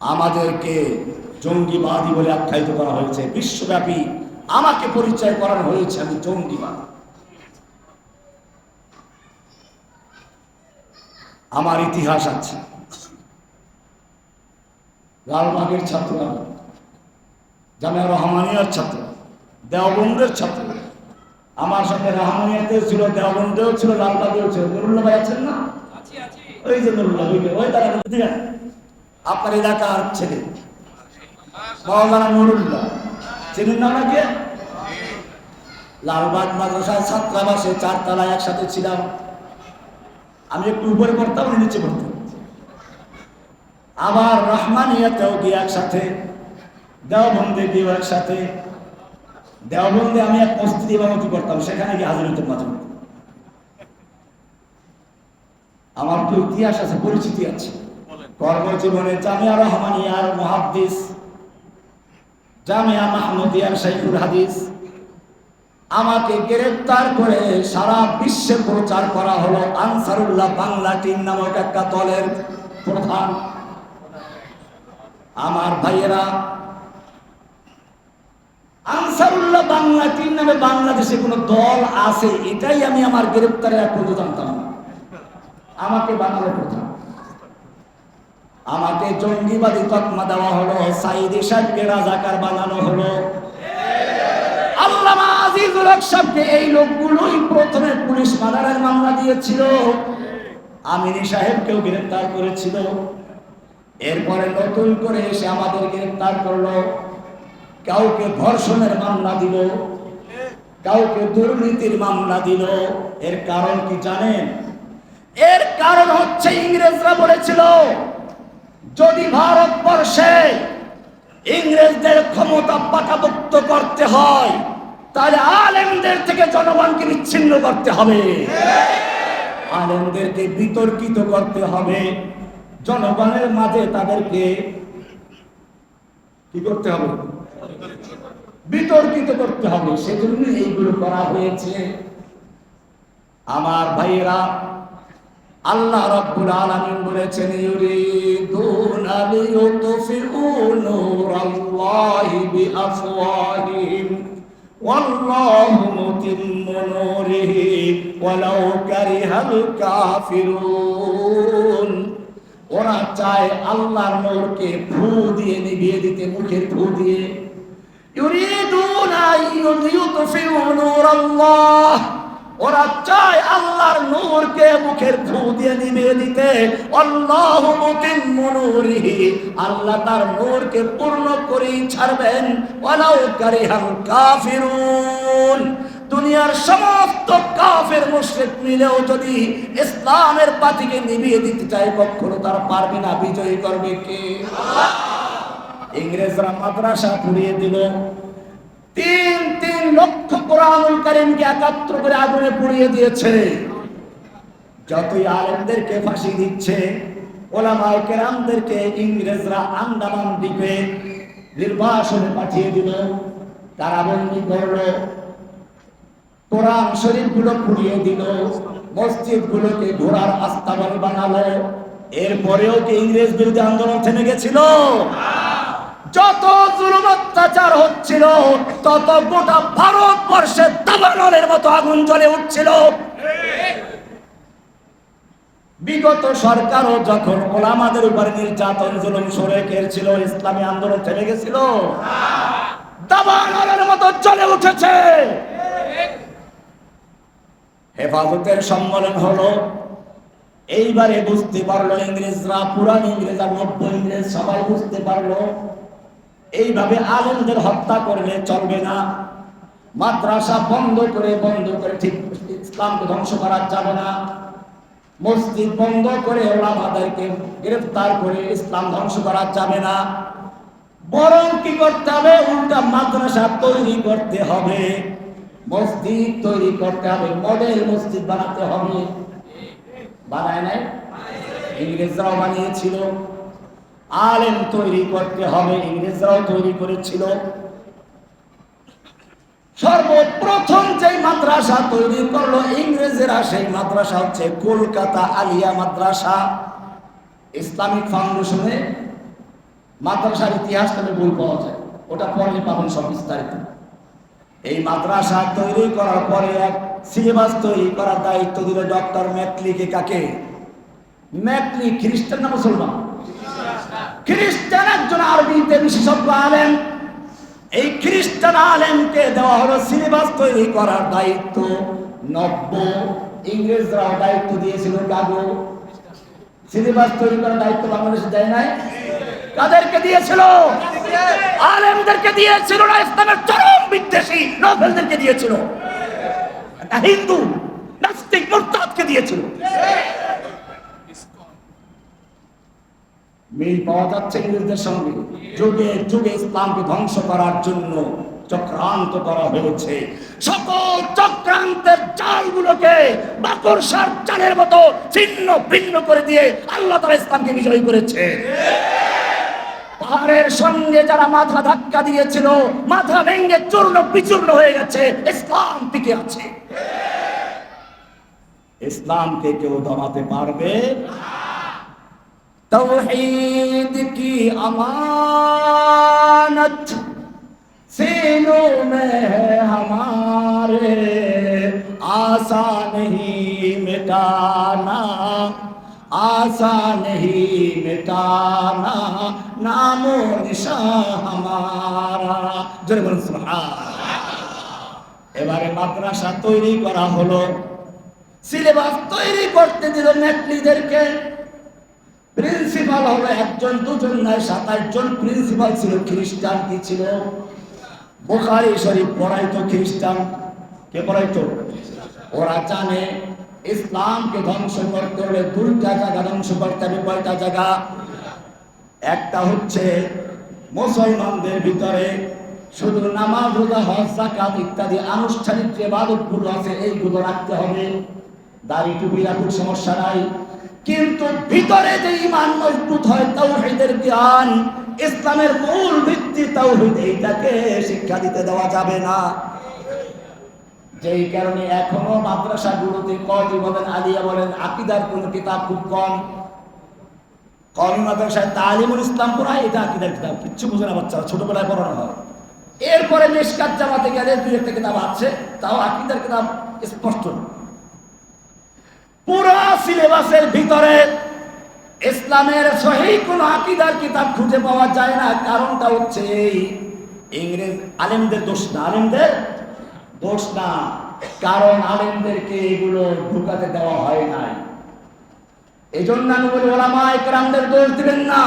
আমাদেরকে জঙ্গিবাদী বলে আখ্যায়িত করা হয়েছে। বিশ্বব্যাপী আমাকে পরিচয় করানো হয়েছে আমি জঙ্গিবাদ। আমার ইতিহাস আছে। লালবাগের ছাত্র জামিয়া রহমানিয়ার ছাত্র দেওবন্দের ছাত্র। আমার সঙ্গে রহমানিয়াতেও ছিল দেওবন্দেও ছিল লালবাগেও ছিল। নুরুল্লাহ ভাই আছেন না? ওই যে নুরুল্লাহ ওই তারা আপনার এলাকার ছেলে। মৌলানা নুরুল্লাহ। চিনেন না ওনাকে লালবাগ মাদ্রাসার ছাত্রাবাসে চারতলায় একসাথে ছিলাম। আমি একটু উপরে পড়তাম, উনি নিচে পড়তাম আবার রহমানিয়াতেও গিয়ে একসাথে, দেওবন্দে গিয়েও একসাথে। দেওবন্দে আমি এক মসজিদ ইমামতি করতাম, সেখানে গিয়ে হাজির হতাম মাঝে আমার তো ইতিহাস আছে, পরিচিতি আছে। কর্মজীবনে জামিয়া রহমানিয়ার মহাদ্দিস, জামিয়া মাহমুদিয়ার শাইখুল হাদিস আমাকে গ্রেফতার করে সারা বিশ্বে প্রচার করা হলো আনসারুল্লাহ বাংলা টিম নামক একটা দলের প্রধান। আমার ভাইয়েরা, আনসারুল্লাহ বাংলা টিম নামে বাংলাদেশে কোনো দল আছে, এটাই আমি আমার গ্রেফতারের এক জানতাম আমাকে বানালো প্রধান। আমাকে জঙ্গিবাদী তকমা দেওয়া হলো সাইদি সাহেবকে রাজাকার বানানো হলো। আল্লামা আজিজুল হক সাহেবকে এই লোকগুলোই প্রথমে পুলিশ মার্ডারের মামলা দিয়েছিল। আমিনী সাহেবকেও গ্রেফতার করেছিল। এরপরে নতুন করে এসে আমাদের গ্রেফতার করল। কাউকে ধর্ষণের মামলা দিল, কাউকে দুর্নীতির মামলা দিল। এর কারণ কি জানেন? এর কারণ হচ্ছে ইংরেজরা বলেছিল ভারতবর্ষে ইংরেজদের ক্ষমতা পাকাপোক্ত করতে হয়, তাহলে আলেমদের থেকে জনগণকে বিচ্ছিন্ন করতে হবে। আলেমদেরকে বিতর্কিত করতে হবে। জনগণের মাঝে তাদেরকে কি করতে হবে? বিতর্কিত করতে হবে। সেজন্য এইগুলো করা হয়েছে। আমার ভাইয়েরা আল্লাহ রাব্বুল আলামিন বলেছেন, ইউরিদুনা লিয়ুতফিউ নূরাল্লাহি বিআফওয়াহিহিম ওয়াল্লাহু মুতিম্মু নূরিহি, ওয়ালাউ কারিহাল কাফিরুন। ওরা চায় আল্লাহর নূরকে ফু দিয়ে, নিভিয়ে দিতে মুখের ফু দিয়ে। ইউরিদুনা লিয়ুতফিউ নূরাল্লাহ ওরা চায় আল্লাহর নূরকে মুখের ফু দিয়ে নিভিয়ে দিতে। আল্লাহু মুতিম্মু নূরিহি আল্লাহ তার নূরকে পূর্ণ করেই ছাড়বেন। ওয়ালাউ কারিহাল কাফিরুন। দুনিয়ার সমস্ত কাফের মুশরিক মিলেও যদি ইসলামের বাতিকে নিভিয়ে দিতে চায়, কখনো তারা পারবে না। বিজয়ী করবে কে? ইংরেজরা মাদ্রাসা পুড়িয়ে দিল। তিন লক্ষ কোরআনুল কারিমকে একাত্র করে আগুনে পুড়িয়ে দিয়েছে। যতই আলেমদেরকে ফাঁসি দিচ্ছে, ওলামায়ে কেরামদেরকে ইংরেজরা আন্দামান দ্বীপে নির্বাসনে পাঠিয়ে দিল। করল, কোরআন পুড়িয়ে দিল মসজিদ গুলোকে ঘোড়ার আস্তাবল বানালো। এরপরেও কি ইংরেজ বিরোধী আন্দোলন থেমে গেছিল? যত জুলুম অত্যাচার হচ্ছিল, তত গোটা ভারতবর্ষে দাবানলের মতো আগুন জ্বলে উঠছিল। বিগত সরকারও যখন ওলামাদের উপরে নির্যাতন, জুলুম সরে ছিল ইসলামী আন্দোলন থেমে গেছিল, দাবানলের মতো জ্বলে উঠেছে। হেফাজতের সম্মেলন হলো, এইবারে বুঝতে পারল ইংরেজরা, পুরান ইংরেজ আর নব্য ইংরেজ সবাই বুঝতে পারল এইভাবে আলেমদের হত্যা করলে চলবে না। মাদ্রাসা বন্ধ করে বন্ধ করে ঠিক ইসলামকে ধ্বংস করা যাবে না। মসজিদ বন্ধ করে ওলামাদেরকে গ্রেফতার করে ইসলাম ধ্বংস করা যাবে না। বরং কি করতে হবে? উল্টা মাদ্রাসা তৈরি করতে হবে। মসজিদ তৈরি করতে হবে। মডেল মসজিদ বানাতে হবে। বানায় নাই? ইংরেজরাও বানিয়েছিল। আলেম তৈরি করতে হবে, ইংরেজরাও তৈরি করেছিল। সর্বপ্রথম যে মাদ্রাসা তৈরি করল, ইংরেজেরা সেই মাদ্রাসা হচ্ছে কলকাতা আলিয়া মাদ্রাসা। ইসলামিক ফাউন্ডেশনে মাদ্রাসার ইতিহাস নামে বই পাওয়া যায়, ওটা পড়লে পাবেন সব বিস্তারিত। এই মাদ্রাসা তৈরি করার পরে এক সিলেবাস তৈরি করার দায়িত্ব দিল ডক্টর ম্যাকলিকে কাকে? ম্যাকলি খ্রিস্টান না মুসলমান? খ্রিস্টান একজন আরবিতে বিশেষজ্ঞ আলেম। এই খ্রিস্টান আলেমকে দেওয়া হলো সিলেবাস তৈরি করার দায়িত্ব। নব্য। ইংরেজরাও দায়িত্ব দিয়েছিল কাগো। সিলেবাস তৈরি করার দায়িত্ব বাংলাদেশে দেয় নাই। কাদেরকে দিয়েছিল? আলেমদেরকে দিয়েছিল না, ইসলামের চরম বিদ্বেষী নভেলদেরকে দিয়েছিল। হিন্দু, নাস্তিক, মুরতাদকে দিয়েছিল। মিল পাওয়া যাচ্ছে ইংরেজদের সঙ্গে। যুগে যুগে ইসলামকে ধ্বংস করার জন্য চক্রান্ত করা হয়েছে। সকল চক্রান্তের জালগুলোকে বাকরসার চালের মতো ছিন্ন ভিন্ন করে দিয়ে আল্লাহ তারা ইসলামকে বিজয় করেছে। পাহাড়ের সঙ্গে যারা মাথা ধাক্কা দিয়েছিল, মাথা ভেঙে চূর্ণ বিচূর্ণ হয়ে গেছে, ইসলাম টিকে আছে। ইসলামকে কেউ দমাতে পারবে? توحید کی امانت سینوں میں ہے ہمارے آسان نہیں مٹانا آسان نہیں مٹانا نام و نشان ہمارا جرمن سبحان এবারে মাদ্রাসা তৈরি করা হলো সিলেবাস তৈরি করতে দিল নেটলিদেরকে প্রিন্সিপাল হলো একজন, দুজন নয়, সাতাশ জন প্রিন্সিপাল ছিল, খ্রিস্টান কি ছিল? বোখারি শরীফ পড়াইতো খ্রিস্টান। কে পড়াইতো ওরা জানে, ইসলামকে ধ্বংস করতে হলে দুইটা জায়গা ধ্বংস করতে হবে, কয়টা জায়গা? একটা হচ্ছে মুসলমানদের ভিতরে শুধু নামাজ, রোজা, হজ জাকাত ইত্যাদি আনুষ্ঠানিক যে বাদকগুলো আছে, এইগুলো রাখতে হবে। দাড়ি টুপি রাখুক সমস্যা নাই। কিন্তু ভিতরে যে ইমান মজবুত হয়, তাওহীদের জ্ঞান, ইসলামের মূল ভিত্তি তাওহীদ, এইটাকে শিক্ষা দিতে দেওয়া যাবে না। যেই কারণে এখনও মাদ্রাসাগুলোতে কদি বলেন, আলিয়া বলেন, আকিদার কোন কিতাব খুব কম। কমি মাদ্রাসায় তালিমুল ইসলাম পড়ায় এটা আকিদার কিতাব, কিচ্ছু বুঝে না বাচ্চারা, ছোটবেলায় পড়ানো হয়। এরপরে মেশকাত জামাতে গেলে দুই একটা কিতাব আছে, তাও আকিদার কিতাব স্পষ্ট না। পুরো সিলেবাসের ভিতরে ইসলামের সহি কোন আকিদার কিতাব খুঁজে পাওয়া যায় না। কারণটা হচ্ছে এই ইংরেজ আলেমদের দোষ না। আলেমদের দোষ না। কারণ আলেমদেরকে এগুলো ঢুকাতে দেওয়া হয় নাই। এই জন্য আমি বলি ওলামা একরামদের দোষ দিবেন না।